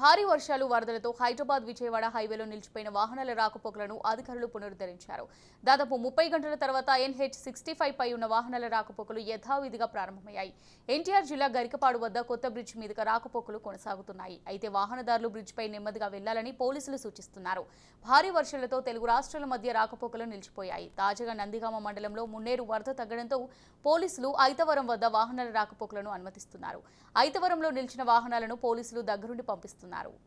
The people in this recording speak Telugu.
భారీ వర్షాలు వరదలతో హైదరాబాద్ విజయవాడ హైవేలో నిలిచిపోయిన వాహనాల రాకపోకలను అధికారులు పునరుద్ధరించారు. దాదాపు ముప్పై గంటల తర్వాత ఎన్హెచ్ సిక్స్టీ ఫైవ్ పై ఉన్న వాహనాల రాకపోకలు యథావిధిగా ప్రారంభమయ్యాయి. ఎన్టీఆర్ జిల్లా గరికపాడు వద్ద కొత్త బ్రిడ్జ్ మీదుగా రాకపోకలు కొనసాగుతున్నాయి. అయితే వాహనదారులు బ్రిడ్జ్పై నెమ్మదిగా వెళ్ళాలని పోలీసులు సూచిస్తున్నారు. భారీ వర్షాలతో తెలుగు రాష్ట్రాల మధ్య రాకపోకలు నిలిచిపోయాయి. తాజాగా నందిగామ మండలంలో మున్నేరు వరద తగ్గడంతో పోలీసులు ఐతవరం వద్ద వాహనాల రాకపోకలను అనుమతిస్తున్నారు. ఐతవరంలో నిలిచిన వాహనాలను పోలీసులు దగ్గరుండి పంపిస్తున్నారు. Bolsonaro.